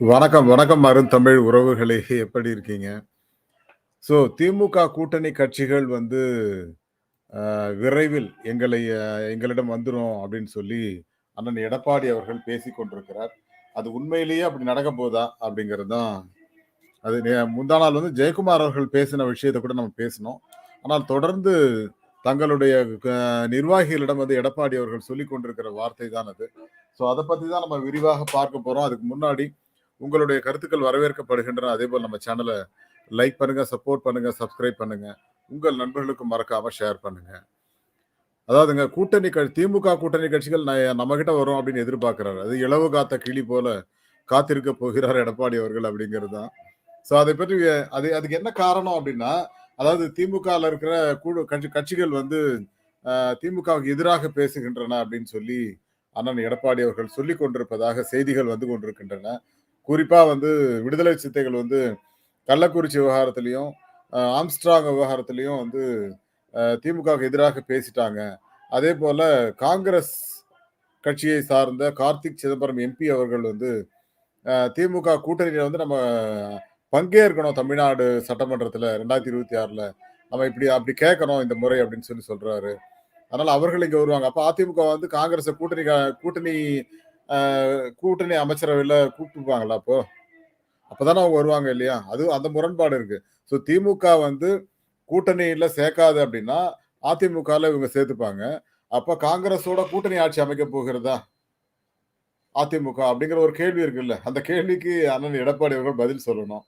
வணக்கம், வணக்கம் அருந்தமிழ் உறவுகளே! எப்படி இருக்கீங்க? ஸோ திமுக கூட்டணி கட்சிகள் வந்து விரைவில் எங்களை எங்களிடம் வந்துடும் அப்படின்னு சொல்லி அண்ணன் எடப்பாடி அவர்கள் பேசிக் கொண்டிருக்கிறார். அது உண்மையிலேயே அப்படி நடக்க போதா? அப்படிங்கிறது தான் அது நே முந்தா நாள் வந்து ஜெயக்குமார் அவர்கள் பேசின விஷயத்தை கூட நம்ம பேசினோம். ஆனால் தொடர்ந்து தங்களுடைய க நிர்வாகிகளிடம் வந்து எடப்பாடி அவர்கள் சொல்லி கொண்டிருக்கிற வார்த்தை தான் அது. ஸோ அதை பற்றி தான் நம்ம விரிவாக பார்க்க போகிறோம் அதுக்கு முன்னாடி உங்களுடைய கருத்துக்கள் வரவேற்கப்படுகின்றன. அதே போல் நம்ம சேனலை லைக் பண்ணுங்க, சப்போர்ட் பண்ணுங்க, சப்ஸ்கிரைப் பண்ணுங்க. உங்கள் நண்பர்களுக்கு மறக்காம ஷேர் பண்ணுங்க. அதாவதுங்க கூட்டணி க திமுக கூட்டணி கட்சிகள் நான் நம்மகிட்ட வரும் அப்படின்னு எதிர்பார்க்கிறாரு. அது இளவு காத்த கிளி போல காத்திருக்க போகிறார் எடப்பாடி அவர்கள் அப்படிங்கிறது தான். ஸோ அதை பற்றி அது அதுக்கு என்ன காரணம் அப்படின்னா, அதாவது திமுகவில் இருக்கிற கூடு கட்சி கட்சிகள் வந்து திமுகவுக்கு எதிராக பேசுகின்றன அப்படின்னு சொல்லி அண்ணன் எடப்பாடி அவர்கள் சொல்லிக் கொண்டிருப்பதாக செய்திகள் வந்து கொண்டிருக்கின்றன. குறிப்பாக வந்து விடுதலை சித்தைகள் வந்து கள்ளக்குறிச்சி விவகாரத்துலேயும் ஆம்ஸ்ட்ராங் விவகாரத்திலயும் வந்து திமுகவுக்கு எதிராக பேசிட்டாங்க. அதேபோல காங்கிரஸ் கட்சியை சார்ந்த கார்த்திக் சிதம்பரம் எம்பி அவர்கள் வந்து திமுக கூட்டணியில் வந்து நம்ம பங்கேற்கணும் தமிழ்நாடு சட்டமன்றத்தில் ரெண்டாயிரத்தி இருபத்தி ஆறில் நம்ம இப்படி அப்படி கேட்கணும் இந்த முறை அப்படின்னு சொல்லி சொல்கிறாரு அதனால் அவர்கள் இங்கே வருவாங்க. அப்போ அதிமுக வந்து காங்கிரஸை கூட்டணி கூட்டணி கூட்டணி அமைச்சரவையில் கூப்பிட்டுப்பாங்களா அப்போ? அப்போதானே அவங்க வருவாங்க இல்லையா? அது அந்த முரண்பாடு இருக்கு. ஸோ திமுக வந்து கூட்டணியில் சேர்க்காது அப்படின்னா, அதிமுகவில் இவங்க சேர்த்துப்பாங்க. அப்போ காங்கிரஸோட கூட்டணி ஆட்சி அமைக்க போகிறதா? அதிமுக அப்படிங்கிற ஒரு கேள்வி இருக்குல்ல. அந்த கேள்விக்கு அண்ணன் எடப்பாடி அவர்கள் பதில் சொல்லணும்.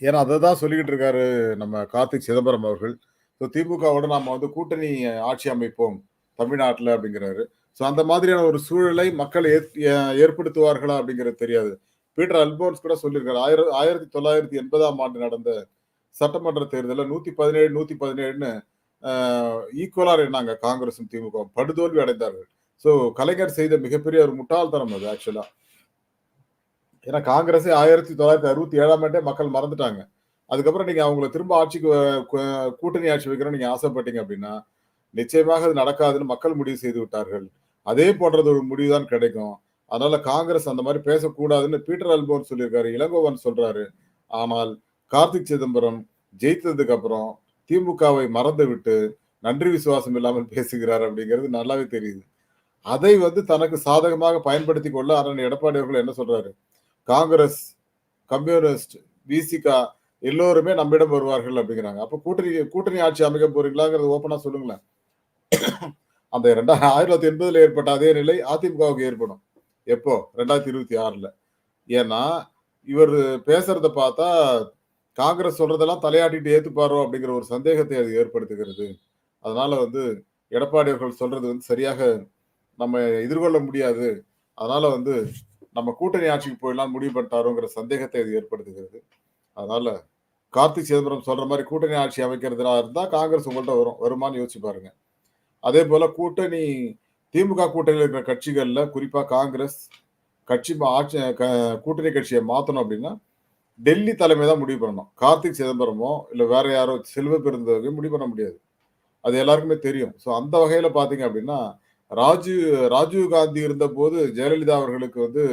ஏன்னா அதை தான் சொல்லிக்கிட்டு இருக்காரு நம்ம கார்த்திக் சிதம்பரம் அவர்கள். ஸோ திமுகவோட நாம் வந்து கூட்டணி ஆட்சி அமைப்போம் தமிழ்நாட்டில் அப்படிங்கிறாரு. ஸோ அந்த மாதிரியான ஒரு சூழலை மக்கள் ஏற் ஏற்படுத்துவார்களா அப்படிங்கிறது தெரியாது. பீட்டர் அல்போன்ஸ் கூட சொல்லியிருக்காரு. ஆயிர 1980ஆம் ஆண்டு நடந்த சட்டமன்ற தேர்தலில் நூற்றி பதினேழு நூற்றி பதினேழுன்னு ஈக்குவலாக இருந்தாங்க காங்கிரஸும் திமுக படுதோல்வி அடைந்தார்கள். ஸோ கலைஞர் செய்த மிகப்பெரிய ஒரு முட்டாள்தனம் அது ஆக்சுவலாக ஏன்னா காங்கிரஸே 1967ஆம் ஆண்டே மக்கள் மறந்துட்டாங்க. அதுக்கப்புறம் நீங்கள் அவங்கள திரும்ப ஆட்சிக்கு கூட்டணி ஆட்சி வைக்கணும்னு நீங்கள் ஆசைப்பட்டீங்க அப்படின்னா, நிச்சயமாக அது நடக்காதுன்னு மக்கள் முடிவு செய்து விட்டார்கள். அதே போன்றது ஒரு முடிவு தான் கிடைக்கும். அதனால காங்கிரஸ் அந்த மாதிரி பேசக்கூடாதுன்னு பீட்டர் அல்போன் சொல்லியிருக்காரு. இளங்கோவன் சொல்றாரு. ஆனால் கார்த்திக் சிதம்பரம் ஜெயித்ததுக்கு அப்புறம் திமுகவை மறந்துவிட்டு நன்றி விசுவாசம் இல்லாமல் பேசுகிறார் அப்படிங்கிறது நல்லாவே தெரியுது. அதை வந்து தனக்கு சாதகமாக பயன்படுத்தி கொள்ள அரண் எடப்பாடி அவர்கள் என்ன சொல்றாரு? காங்கிரஸ், கம்யூனிஸ்ட், விசிகா எல்லோருமே நம்மிடம் வருவார்கள் அப்படிங்கிறாங்க. அப்ப கூட்டணி கூட்டணி ஆட்சி அமைக்க போறீங்களாங்கிறது ஓப்பனா சொல்லுங்களேன். அந்த ரெண்டா 1980ல ஏற்பட்ட அதே நிலை அதிமுகவுக்கு ஏற்படும். எப்போ? 2026ல. ஏன்னா, இவர் பேசுறத பார்த்தா காங்கிரஸ் சொல்றதெல்லாம் தலையாட்டிட்டு ஏத்துப்பாரோ அப்படிங்கிற ஒரு சந்தேகத்தை அது ஏற்படுத்துகிறது. அதனால வந்து எடப்பாடி அவர்கள் சொல்றது வந்து சரியாக நம்ம எதிர்கொள்ள முடியாது. அதனால வந்து நம்ம கூட்டணி ஆட்சிக்கு போயிடலாம் முடிவு பண்ணிட்டாரோங்கிற சந்தேகத்தை அது ஏற்படுத்துகிறது. அதனால கார்த்திக் சிதம்பரம் சொல்ற மாதிரி கூட்டணி ஆட்சி அமைக்கிறதா இருந்தால் காங்கிரஸ் உங்கள்கிட்ட வரும். வருமான்னு யோசிச்சு பாருங்க. அதே போல கூட்டணி திமுக கூட்டணியில் இருக்கிற கட்சிகளில் குறிப்பாக காங்கிரஸ் கட்சி ஆட்சி க கூட்டணி கட்சியை மாற்றணும் அப்படின்னா, டெல்லி தலைமை தான் முடிவு பண்ணணும். கார்த்திக் சிதம்பரமோ, இல்லை வேற யாரோ செல்வ பெருந்தகையோ முடிவு பண்ண முடியாது. அது எல்லாருக்குமே தெரியும். ஸோ அந்த வகையில் பார்த்தீங்க அப்படின்னா, ராஜீவ் ராஜீவ் காந்தி இருந்தபோது ஜெயலலிதா அவர்களுக்கு வந்து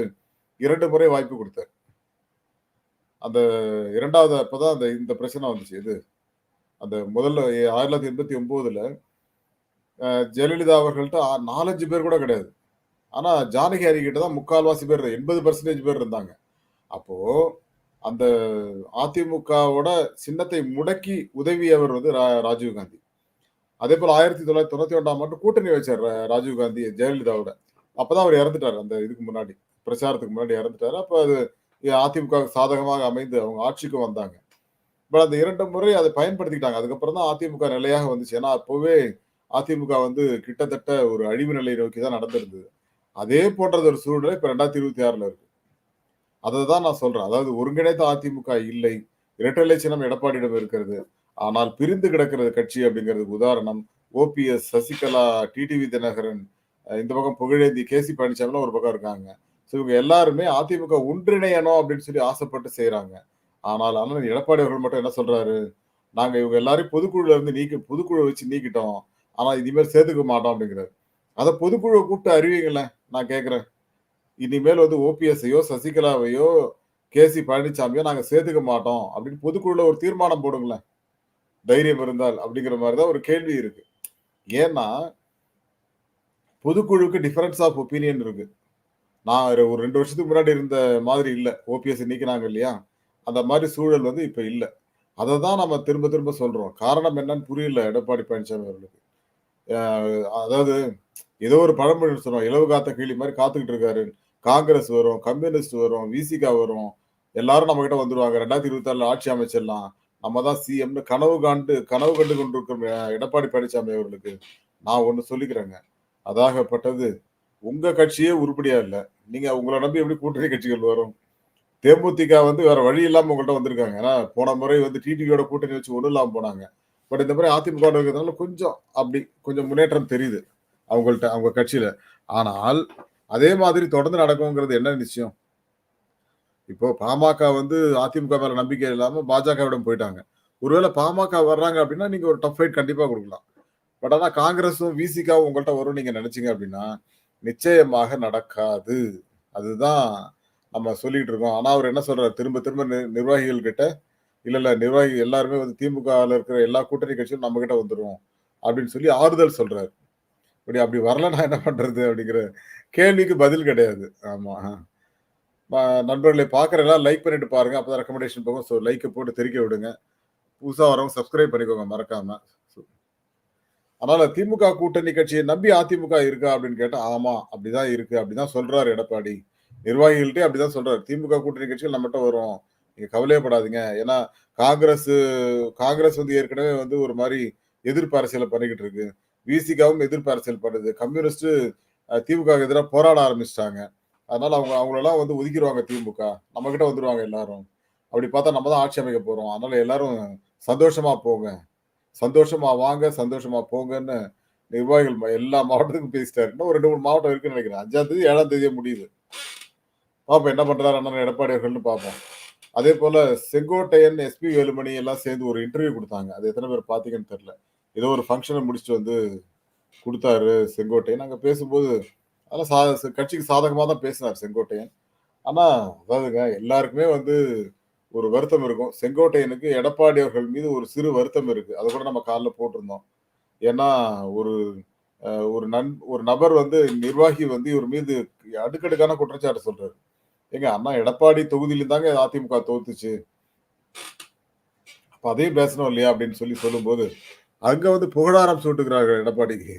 இரண்டு முறை வாய்ப்பு கொடுத்தார் அந்த இரண்டாவது அப்போ தான் அந்த இந்த பிரச்சனை வந்துச்சு. இது அந்த முதல்ல ஆயிரத்தி தொள்ளாயிரத்தி எண்பத்தி ஒம்போதில் ஜெயலலிதா அவர்கள்ட்ட 4, 5 பேர் கூட கிடையாது. ஆனால் ஜானகி ஹரி கிட்ட தான் முக்கால்வாசி பேர் 80% பேர் இருந்தாங்க. அப்போ அந்த அதிமுகவோட சின்னத்தை முடக்கி உதவியவர் வந்து ரா ராஜீவ் காந்தி. அதேபோல 1991ஆம் ஆண்டு கூட்டணி வச்சார் ராஜீவ்காந்தி ராஜீவ் ஜெயலலிதாவோட. அப்பதான் அவர் இறந்துட்டாரு. அந்த இதுக்கு முன்னாடி. பிரச்சாரத்துக்கு முன்னாடி இறந்துட்டாரு. அப்ப அது அதிமுக சாதகமாக அமைந்து அவங்க ஆட்சிக்கு வந்தாங்க. பட் அந்த இரண்டு முறை அதை பயன்படுத்திக்கிட்டாங்க. அதுக்கப்புறம் தான் அதிமுக நிலையாக வந்துச்சு. ஏன்னா அப்பவே அதிமுக வந்து கிட்டத்தட்ட ஒரு அழிவு நிலை நோக்கி தான் நடந்திருந்தது. அதே போன்றது ஒரு சூழ்நிலை இப்ப 2026ல இருக்கு. அதை தான் நான் சொல்றேன். அதாவது ஒருங்கிணைந்த அதிமுக இல்லை. இரட்டை இலை சின்னம் எடப்பாடியிடம் இருக்கிறது. ஆனால் பிரிந்து கிடக்கிறது கட்சி அப்படிங்கிறதுக்கு உதாரணம் ஓபிஎஸ், சசிகலா, டிடிவி தினகரன், இந்த பக்கம் புகழேந்தி, கே.சி. பழனிசாமிலாம் ஒரு பக்கம் இருக்காங்க. ஸோ இவங்க எல்லாருமே அதிமுக ஒன்றிணையணும் அப்படின்னு சொல்லி ஆசைப்பட்டு செய்கிறாங்க ஆனால் ஆனால் எடப்பாடி அவர்கள் மட்டும் என்ன சொல்றாரு? நாங்க இவங்க எல்லாரையும் பொதுக்குழுல இருந்து நீக்கி பொதுக்குழு வச்சு நீக்கிட்டோம். ஆனா இனிமேல் சேர்த்துக்க மாட்டோம் அப்படிங்கிறாரு. அதை பொதுக்குழுவை கூப்பிட்டு அறிவிங்களேன். நான் கேட்குறேன் இனிமேல் வந்து ஓபிஎஸ்ஸையோ, சசிகலாவையோ, கே.சி. பழனிசாமியோ நாங்க சேர்த்துக்க மாட்டோம் அப்படின்னு பொதுக்குழுல ஒரு தீர்மானம் போடுங்களேன். தைரியம் இருந்தால் அப்படிங்கிற மாதிரி தான் ஒரு கேள்வி இருக்கு. ஏன்னா பொதுக்குழுவுக்கு டிஃபரன்ஸ் ஆஃப் ஒப்பீனியன் இருக்கு. நான் ஒரு ரெண்டு வருஷத்துக்கு முன்னாடி இருந்த மாதிரி இல்லை ஓபிஎஸ் நீக்கினாங்க இல்லையா? அந்த மாதிரி சூழல் வந்து இப்ப இல்லை அதை தான் நம்ம திரும்ப திரும்ப சொல்றோம். காரணம் என்னன்னு புரியல எடப்பாடி பழனிசாமி அவர்களுக்கு. அதாவது ஏதோ ஒரு பழமொழி சொல்லுவோம். "இலவு காத்த கிளி மாதிரி காத்துக்கிட்டு இருக்காரு. காங்கிரஸ் வரும், கம்யூனிஸ்ட் வரும், விசிகா வரும். எல்லாரும் நம்மகிட்ட வந்துருவாங்க. 2026ல ஆட்சி அமைச்சிடலாம். நம்ம தான் சிஎம்னு கனவு காண்டு கனவு கண்டு கொண்டிருக்கும் எடப்பாடி பழனிசாமி அவர்களுக்கு, நான் ஒண்ணு சொல்லிக்கிறேங்க. அதாகப்பட்டது உங்க கட்சியே உருப்படியா இல்லை நீங்க உங்களை நம்பி எப்படி கூட்டணி கட்சிகள் வரும்? தேமுதிக வந்து வேற வழி இல்லாம உங்கள்கிட்ட வந்திருக்காங்க. ஏன்னா போன முறை வந்து டிடிவியோட கூட்டணி வச்சு ஒன்றும் இல்லாம போனாங்க. பட் இந்த மாதிரி அதிமுக இருக்கிறதுனால கொஞ்சம் அப்படி கொஞ்சம் முன்னேற்றம் தெரியுது. அவங்கள்ட்ட அவங்க கட்சியில. ஆனால் அதே மாதிரி தொடர்ந்து நடக்குங்கிறது என்ன நிச்சயம்? இப்போ பாமக வந்து அதிமுக மேல நம்பிக்கை இல்லாம பாஜகவிடம் போயிட்டாங்க. ஒருவேளை பாமக வர்றாங்க அப்படின்னா, நீங்க ஒரு டஃப் ஃபைட் கண்டிப்பா கொடுக்கலாம் பட் ஆனா காங்கிரஸும், விசிகாவும் உங்கள்கிட்ட வரும்னு நீங்க நினைச்சீங்க அப்படின்னா, நிச்சயமாக நடக்காது. அதுதான் நம்ம சொல்லிட்டு இருக்கோம். ஆனா அவர் என்ன சொல்றாரு? திரும்ப திரும்ப நி நிர்வாகிகள் கிட்ட, இல்ல இல்ல நிர்வாகி எல்லாருமே வந்து திமுகல இருக்கிற எல்லா கூட்டணி கட்சியும் நம்ம கிட்ட வந்துரும். அப்படின்னு சொல்லி ஆறுதல் சொல்றாரு. அப்படி அப்படி வரலன்னா என்ன பண்றது? அப்படிங்கிற கேள்விக்கு பதில் கிடையாது. ஆமா. நண்பர்களை நண்பர்களே லைக் பண்ணிட்டு பாருங்க. அப்பதான் ரெக்கமெண்டேஷன் போகும். ஸோ லைக்கை போட்டு தெரிக்க விடுங்க. புதுசாக வரவங்க சப்ஸ்கிரைப் பண்ணிக்கோங்க மறக்காம. அதனால திமுக கூட்டணி கட்சியை நம்பி அதிமுக இருக்கா அப்படின்னு கேட்டா, ஆமா அப்படிதான் இருக்கு. அப்படிதான் சொல்றாரு எடப்பாடி. நிர்வாகிகள்ட்டயே அப்படிதான் சொல்றாரு. திமுக கூட்டணி கட்சிகள் நம்மகிட்ட வரும். நீங்கள் கவலையப்படாதீங்க ஏன்னா காங்கிரஸ் காங்கிரஸ் வந்து ஏற்கனவே வந்து ஒரு மாதிரி எதிர்ப்பு அரசியலை பண்ணிக்கிட்டு இருக்கு. விசிகாவும் எதிர்ப்பு அரசியல் பண்ணுது. கம்யூனிஸ்ட் திமுக எதிராக போராட ஆரம்பிச்சிட்டாங்க அதனால அவங்க அவங்களெல்லாம் வந்து ஒதுக்கிருவாங்க திமுக. நம்ம கிட்ட வந்துடுவாங்க எல்லாரும். அப்படி பார்த்தா நம்ம தான் ஆட்சி அமைக்க போறோம். அதனால எல்லாரும் சந்தோஷமா போங்க. சந்தோஷமா வாங்க, சந்தோஷமா போங்கன்னு நிர்வாகிகள் எல்லா மாவட்டத்துக்கும் பேசிட்டாரு. இன்னும் ரெண்டு மூணு மாவட்டம் இருக்குன்னு நினைக்கிறேன் அஞ்சாம் தேதி, ஏழாம் தேதியே முடியுது. பார்ப்போம் என்ன பண்றாரு அண்ணன் எடப்பாடி அவர்கள்னு பார்ப்போம். அதே போல செங்கோட்டையன், எஸ்பி வேலுமணி எல்லாம் சேர்ந்து ஒரு இன்டர்வியூ கொடுத்தாங்க அது எத்தனை பேர் பார்த்தீங்கன்னு தெரியல. ஏதோ ஒரு ஃபங்க்ஷனை முடிச்சுட்டு வந்து கொடுத்தாரு செங்கோட்டையன். அங்கே பேசும்போது அதெல்லாம் சா கட்சிக்கு சாதகமாக தான் பேசினார் செங்கோட்டையன். ஆனால் அதாவதுங்க எல்லாருக்குமே வந்து ஒரு வருத்தம் இருக்கும். செங்கோட்டையனுக்கு எடப்பாடி அவர்கள் மீது ஒரு சிறு வருத்தம் இருக்கு. அதை கூட நம்ம காலில் போட்டிருந்தோம். ஏன்னா ஒரு ஒரு நன் ஒரு நபர் வந்து நிர்வாகி வந்து இவர் மீது அடுக்கடுக்கான குற்றச்சாட்டு சொல்றாரு. ஏங்க அண்ணா எடப்பாடி தொகுதியில தாங்க அதிமுக தோத்துச்சு. அப்ப அதையும் பேசணும் இல்லையா? அப்படின்னு சொல்லி சொல்லும்போது, அங்க வந்து புகழாரம் சூட்டுகிறார்கள் எடப்பாடிக்கு.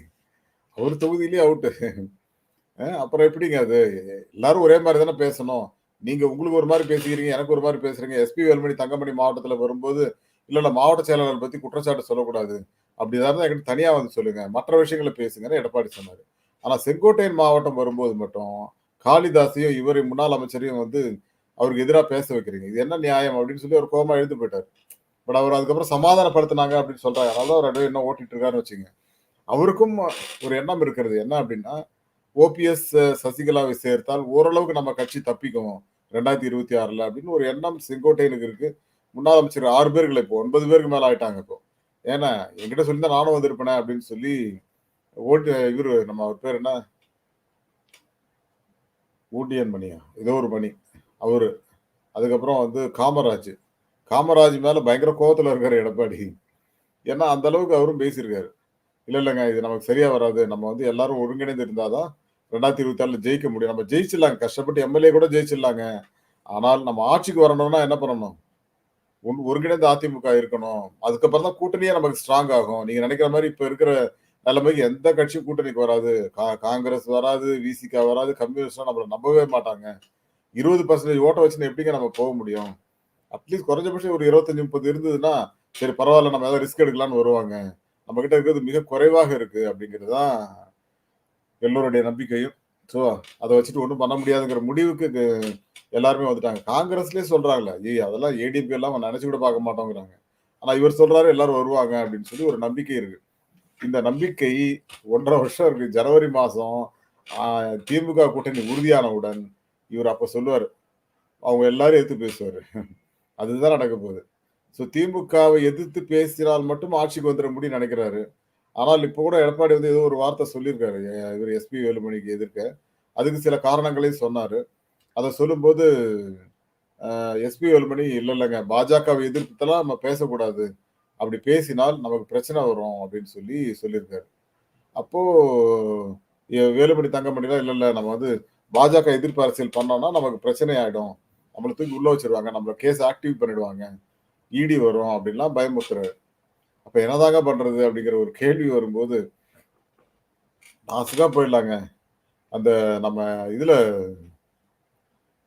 அவர் தொகுதியிலேயே அவுட்டு. அப்புறம் எப்படிங்க அது? எல்லாரும் ஒரே மாதிரி தானே பேசணும். நீங்க உங்களுக்கு ஒரு மாதிரி பேசிக்கிறீங்க, எனக்கு ஒரு மாதிரி பேசுறீங்க. எஸ்பி வேலுமணி தங்கமணி மாவட்டத்துல வரும்போது, இல்ல இல்ல மாவட்ட செயலாளர் பத்தி குற்றச்சாட்டு சொல்லக்கூடாது. அப்படி இருந்தா என்கிட்ட தனியா வந்து சொல்லுங்க. மற்ற விஷயங்கள பேசுங்கன்னு எடப்பாடி சொன்னாரு. ஆனா செங்கோட்டையன் மாவட்டம் வரும்போது மட்டும், காளிதாசையும், இவரையும் முன்னாள் அமைச்சரையும் வந்து அவருக்கு எதிராக பேச வைக்கிறீங்க. இது என்ன நியாயம்? அப்படின்னு சொல்லி அவர் கோமா எழுந்து போயிட்டார் பட் அவர் அதுக்கப்புறம் சமாதானப்படுத்துனாங்க அப்படின்னு சொல்றாங்க. அதனால அவர் அப்படியே என்ன ஓட்டிட்டு இருக்காருன்னு வச்சுங்க அவருக்கும் ஒரு எண்ணம் இருக்கிறது. என்ன அப்படின்னா, ஓபிஎஸ், சசிகலாவை சேர்த்தால் ஓரளவுக்கு நம்ம கட்சி தப்பிக்கும். 2026ல அப்படின்னு ஒரு எண்ணம் செங்கோட்டையனுக்கு இருக்கு. முன்னாள் அமைச்சர் ஆறு பேர்கள் இப்போ ஒன்பது பேருக்கு மேல ஆயிட்டாங்க இப்போ. ஏன்னா என்கிட்ட தான் நானும் வந்திருப்பேனே அப்படின்னு சொல்லி ஓட்டு இவரு நம்ம அவர் பேர் என்ன? ஊட்டியன் மணியா? ஏதோ ஒரு மணி. அவரு. அதுக்கப்புறம் வந்து காமராஜ். காமராஜ் மேலே பயங்கர கோபத்தில் இருக்கார் எடப்பாடி. ஏன்னா அந்த அளவுக்கு அவரும் பேசியிருக்காரு. இல்லை இல்லைங்க இது நமக்கு சரியாக வராது. நம்ம வந்து எல்லாரும் ஒருங்கிணைந்து இருந்தால் தான் 2026ல ஜெயிக்க முடியும். நம்ம ஜெயிச்சிடலாங்க. கஷ்டப்பட்டு எம்எல்ஏ கூட ஜெயிச்சிடலாங்க. ஆனால் நம்ம ஆட்சிக்கு வரணும்னா என்ன பண்ணணும்? ஒன் ஒருங்கிணைந்த அதிமுக இருக்கணும். அதுக்கப்புறம் தான் கூட்டணியே நமக்கு ஸ்ட்ராங் ஆகும். நீங்கள் நினைக்கிற மாதிரி இப்போ இருக்கிற நிலைமைக்கு எந்த கட்சியும் கூட்டணிக்கு வராது. கா காங்கிரஸ் வராது, விசிகா வராது, கம்யூனிஸ்டா நம்மளை நம்பவே மாட்டாங்க. 20% ஓட்ட வச்சுன்னு எப்படிங்க நம்ம போக முடியும்? அட்லீஸ்ட் குறைஞ்சபட்சம் ஒரு 25, 30 இருந்ததுன்னா, சரி பரவாயில்ல நம்ம ஏதாவது ரிஸ்க் எடுக்கலாம்னு வருவாங்க. நம்ம கிட்ட இருக்கிறது மிக குறைவாக இருக்கு அப்படிங்கிறது தான் எல்லோருடைய நம்பிக்கையும். ஸோ அதை வச்சுட்டு ஒன்றும் பண்ண முடியாதுங்கிற முடிவுக்கு எல்லாருமே வந்துட்டாங்க. காங்கிரஸ்லேயே சொல்றாங்களே "ஏய் அதெல்லாம் ஏடிபி எல்லாம் நினைச்சு கூட பார்க்க மாட்டோங்கிறாங்க." ஆனா இவர் சொல்றாரு எல்லாரும் வருவாங்க அப்படின்னு சொல்லி ஒரு நம்பிக்கை இருக்கு. இந்த நம்பிக்கை 1 1/2 வருஷம் இருக்கு. ஜனவரி மாசம் திமுக கூட்டணி உறுதியானவுடன், இவர் அப்ப சொல்லுவார் அவங்க எல்லாரும் எதிர்த்து பேசுவார் அதுதான் நடக்க போகுது. ஸோ திமுகவை எதிர்த்து பேசினால் மட்டும் ஆட்சிக்கு வந்துட முடியும் நினைக்கிறாரு ஆனால் இப்போ கூட எடப்பாடி வந்து ஏதோ ஒரு வார்த்தை சொல்லியிருக்காரு. இவர் எஸ்பி வேலுமணிக்கு எதிர்க்க. அதுக்கு சில காரணங்களையும் சொன்னார் அதை சொல்லும்போது எஸ்பி வேலுமணி இல்லை இல்லைங்க பாஜகவை எதிர்த்துலாம் நம்ம பேசக்கூடாது. அப்படி பேசினால் நமக்கு பிரச்சனை வரும் அப்படின்னு சொல்லி சொல்லியிருக்காரு. அப்போது வேலுமணி தங்கமணிலாம் இல்லை இல்லை நம்ம வந்து பாஜக எதிர்ப்பு அரசியல் பண்ணோம்னா நமக்கு பிரச்சனை ஆகிடும் நம்மளை தூக்கி உள்ளே வச்சுருவாங்க. நம்மள கேஸ் ஆக்டிவ் பண்ணிடுவாங்க. இடி வரும் அப்படின்லாம் பயமுறுத்துறாரு. அப்போ என்னதாங்க பண்ணுறது அப்படிங்கிற ஒரு கேள்வி வரும்போது நாசுக்காக போயிடலாங்க. அந்த நம்ம இதில்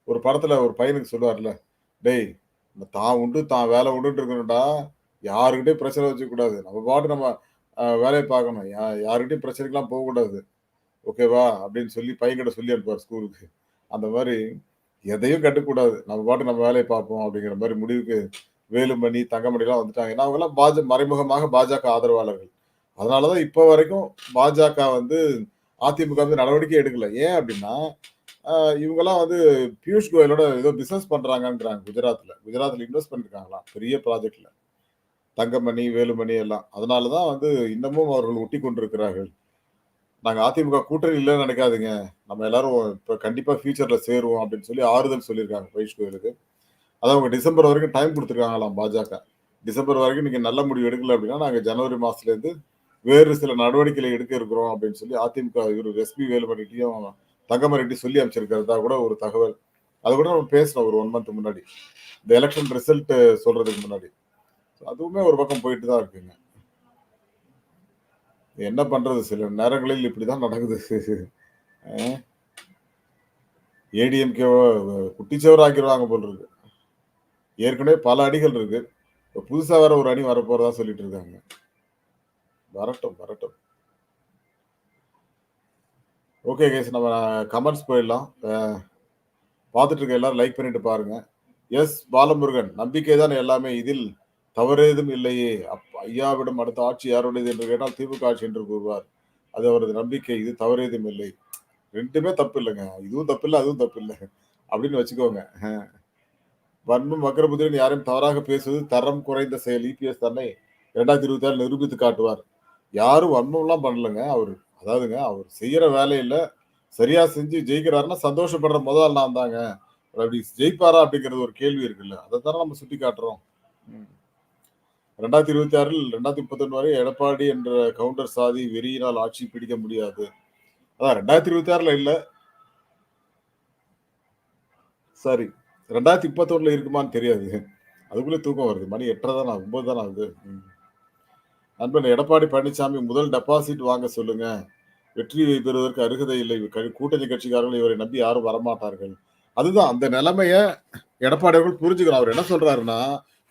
ஒரு படத்தில் ஒரு பையனுக்கு சொல்லுவார்ல, "டேய் தான் உண்டு, தான் வேலை உண்டுட்டு இருக்கணும்டா. யாருக்கிட்டே பிரச்சனை வச்சுக்க கூடாது. நம்ம பாட்டு நம்ம வேலையை பார்க்கணும். யா யார்கிட்டயும் பிரச்சனைக்குலாம் போகக்கூடாது. ஓகேவா?" அப்படின்னு சொல்லி பையன்கிட்ட சொல்லி அனுப்பார் ஸ்கூலுக்கு. அந்த மாதிரி எதையும் கட்டக்கூடாது நம்ம பாட்டு நம்ம வேலையை பார்ப்போம் அப்படிங்கிற மாதிரி முடிவுக்கு வேலுமணி, தங்கமணிலாம் வந்துட்டாங்க. ஏன்னா அவங்கெல்லாம் பாஜ மறைமுகமாக பாஜக ஆதரவாளர்கள். அதனால தான் இப்போ வரைக்கும் பாஜக வந்து அதிமுக வந்து நடவடிக்கை எடுக்கல. ஏன் அப்படின்னா, இவங்கெல்லாம் வந்து பியூஷ் கோயலோட ஏதோ பிஸ்னஸ் பண்ணுறாங்கன்றாங்க குஜராத்தில் குஜராத்தில் இன்வெஸ்ட் பண்ணியிருக்காங்களாம். பெரிய ப்ராஜெக்டில் தங்கமணி, வேலுமணி எல்லாம். அதனால தான் வந்து இன்னமும் அவர்கள் ஒட்டி கொண்டிருக்கிறார்கள். நாங்கள் அதிமுக கூட்டணி இல்லைன்னு நினைக்காதுங்க நம்ம எல்லாரும் இப்போ கண்டிப்பாக ஃபியூச்சரில் சேருவோம் அப்படின்னு சொல்லி ஆறுதல் சொல்லியிருக்காங்க பியூஷ் கோயிலுக்கு அதான் அவங்க டிசம்பர் வரைக்கும் டைம் கொடுத்துருக்காங்களாம் பாஜக. டிசம்பர் வரைக்கும் நீங்கள் நல்ல முடிவு எடுக்கல அப்படின்னா, நாங்கள் ஜனவரி மாசத்துலேருந்து வேறு சில நடவடிக்கைகளை எடுக்க இருக்கிறோம் அப்படின்னு சொல்லி அதிமுக இவர் எஸ்பி வேலுமணிட்டயும், தங்கமணிட்டயும் சொல்லி அமைச்சிருக்கிறதா கூட ஒரு தகவல். அது கூட நம்ம பேசுகிறோம் ஒரு ஒன் மந்த் முன்னாடி. இந்த எலெக்ஷன் ரிசல்ட் சொல்றதுக்கு முன்னாடி. அதுவுமே ஒரு பக்கம் போயிட்டு தான் இருக்குங்க. என்ன பண்றது? சில நேரங்களில் இப்படிதான் நடக்குது. ஏடிஎம்கே குட்டிச்சவர் ஆக்கிடுவாங்க போல் இருக்கு. ஏற்கனவே பல அணிகள் இருக்கு. புதுசா வேற ஒரு அணி வரப்போறதா சொல்லிட்டு இருக்காங்க. வரட்டும், வரட்டும். ஓகே கேஸ் நம்ம கமெண்ட்ஸ் போயிடலாம். பார்த்துட்டு இருக்க எல்லாரும் லைக் பண்ணிட்டு பாருங்க. எஸ். பாலமுருகன் நம்பிக்கை தான் எல்லாமே. இதில் தவறேதும் இல்லையே. அப் ஐயாவிடம் அடுத்த ஆட்சி யாருடையது என்று கேட்டால் திமுக ஆட்சி என்று கூறுவார். அது அவரது நம்பிக்கை. இது தவறேதும் இல்லை. ரெண்டுமே தப்பு இல்லைங்க இதுவும் தப்பில்ல, அதுவும் தப்பு இல்லை அப்படின்னு வச்சுக்கோங்க. அ. வன்மம், வக்ரபுத்திரன் யாரையும் தவறாக பேசுவது தரம் குறைந்த செயல். இபிஎஸ் தன்னை 2026 நிரூபித்து காட்டுவார். யாரும் வன்மம்லாம் பண்ணலங்க. அவர் அதாவதுங்க அவர் செய்யற வேலையில சரியா செஞ்சு ஜெயிக்கிறாருன்னா சந்தோஷப்படுற முதல் நான் தாங்க. அப்படி ஜெயிப்பாரா அப்படிங்கிறது ஒரு கேள்வி இருக்குல்ல. அதை தானே நம்ம சுட்டி காட்டுறோம். ரெண்டாயிரத்தி இருபத்தி ஆறில் ரெண்டாயிரத்தி முப்பத்தொன்று வரை எடப்பாடி என்ற கவுண்டர் சாதி வெறியினால் ஆட்சி பிடிக்க முடியாது. அதான் 2026ல இல்ல. சாரி 2031ல இருக்குமான்னு தெரியாது. அதுக்குள்ளே தூக்கம் வருது. மணி எட்டரை தானே ஒன்பது தானே ஆகுது. நண்பன் எடப்பாடி பழனிசாமி முதல் டெபாசிட் வாங்க சொல்லுங்க. வெற்றி பெறுவதற்கு அருகதை இல்லை. கூட்டணி கட்சிக்காரர்கள் இவரை நம்பி யாரும் வரமாட்டார்கள். அதுதான் அந்த நிலைமைய எடப்பாடி அவர்கள் புரிஞ்சுக்கணும். அவர் என்ன சொல்றாருன்னா,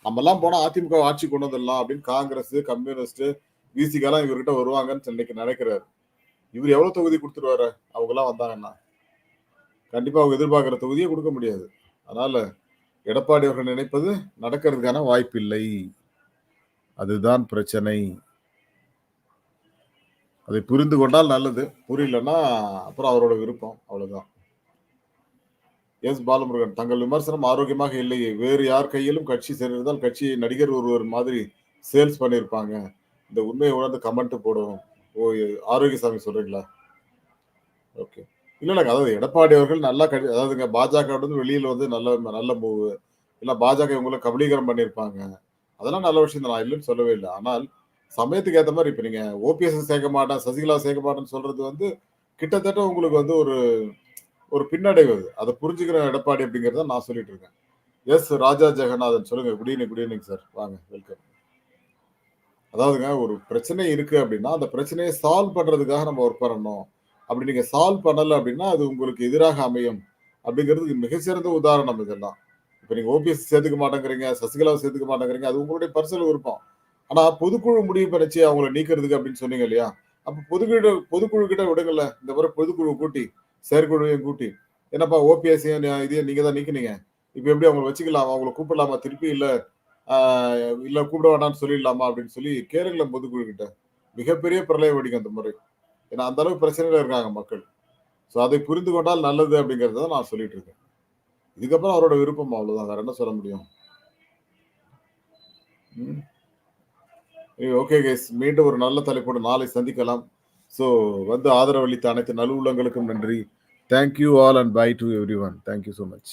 நம்மலாம் போனா அதிமுக ஆட்சி கொண்டு வந்துடலாம் அப்படின்னு காங்கிரஸ், கம்யூனிஸ்ட், விசிகலாம் இவர்கிட்ட வருவாங்கன்னு இன்னைக்கு நினைக்கிறாரு. இவர் எவ்வளவு தொகுதி கொடுத்துருவாரு அவங்க எல்லாம் வந்தாங்கன்னா? கண்டிப்பா அவங்க எதிர்பார்க்கிற தொகுதியே கொடுக்க முடியாது. அதனால எடப்பாடி அவர்கள் நினைப்பது நடக்கிறதுக்கான வாய்ப்பில்லை. அதுதான் பிரச்சனை. அதை புரிந்து கொண்டால் நல்லது. புரியலன்னா அப்புறம் அவரோட விருப்பம். அவ்வளவுதான். எஸ். பாலமுருகன் தங்கள் விமர்சனம் ஆரோக்கியமாக இல்லையே. வேறு யார் கையிலும் கட்சி சேர்ந்திருந்தால் கட்சியை நடிகர் ஒருவர் மாதிரி சேல்ஸ் பண்ணியிருப்பாங்க. இந்த உண்மையை உணர்ந்து கமெண்ட் போடும் ஓ! ஆரோக்கியசாமி சொல்றீங்களா? ஓகே. இல்லை இல்லைங்க அதாவது எடப்பாடி அவர்கள் நல்லா கட்சி அதாவதுங்க பாஜகவிலிருந்து வெளியில் வந்து நல்ல நல்ல மூவு இல்லை பாஜக இவங்கள கபலீகரம் பண்ணியிருப்பாங்க. அதெல்லாம் நல்ல விஷயம் தான். நான் இல்லைன்னு சொல்லவே இல்லை ஆனால் சமயத்துக்கு ஏற்ற மாதிரி இப்போ நீங்கள் ஓபிஎஸ் சேர்க்க மாட்டேன், சசிகலா சேர்க்க மாட்டேன்னு சொல்றது வந்து கிட்டத்தட்ட உங்களுக்கு வந்து ஒரு ஒரு பின்னடைவு அது. புரிஞ்சுக்கிற எடப்பாடி அப்படிங்கிறத நான் சொல்லிட்டு இருக்கேன். எஸ். ராஜா ஜெகநாதன் சொல்லுங்க. Good evening, good evening sir. வாங்க. வெல்கம். அதாவதுங்க ஒரு பிரச்சனை இருக்கு அப்படின்னா, அந்த பிரச்சனையை சால்வ் பண்றதுக்காக நம்ம ஒர்க் பண்ணணும். அப்படி நீங்க சால்வ் பண்ணல அப்படின்னா, அது உங்களுக்கு எதிராக அமையும். அப்படிங்கிறதுக்கு மிகச்சிறந்த உதாரணம் இதெல்லாம். இப்போ நீங்க ஓபிஎஸ் சேர்த்துக்க மாட்டேங்கிறீங்க, சசிகலாவை சேர்த்துக்க மாட்டேங்கிறீங்க. அது உங்களுடைய பர்சனல் விருப்பம். ஆனா பொதுக்குழு முடிவு பண்ணிச்சு அவங்கள நீக்கிறதுக்கு அப்படின்னு சொன்னீங்க இல்லையா? அப்ப பொதுக்குழு பொதுக்குழு கிட்ட விடுங்கல்ல. இந்த முறை பொதுக்குழு கூட்டி, செயற்குழுவையும் கூட்டி, என்னப்பா ஓபிஎஸ்ஸையும் இதையும் நீங்க தான் நீக்குனீங்க. இப்ப எப்படி அவங்கள வச்சுக்கலாமா? அவங்கள கூப்பிடலாமா திருப்பி? இல்ல இல்லை இல்ல கூப்பிட வேண்டாம்னு சொல்லிடலாமா? அப்படின்னு சொல்லி கேளுங்களேன் பொதுக்குழு கிட்ட. மிகப்பெரிய பிரளய வெடிக்கும் அந்த முறை. ஏன்னா அந்த அளவுக்கு பிரச்சனையில இருக்காங்க மக்கள். ஸோ அதை புரிந்து கொண்டால் நல்லது அப்படிங்கிறத நான் சொல்லிட்டு இருக்கேன். இதுக்கப்புறம் அவரோட விருப்பம் அவ்வளவுதான். வேற என்ன சொல்ல முடியும்? ம். ஓகே கேஸ் மீண்டும் ஒரு நல்ல தலைப்போடு நாளை சந்திக்கலாம். ஸோ வந்து ஆதரவளித்த அனைத்து நலுவுள்ளங்களுக்கும் நன்றி. Thank you all and bye to everyone thank you so much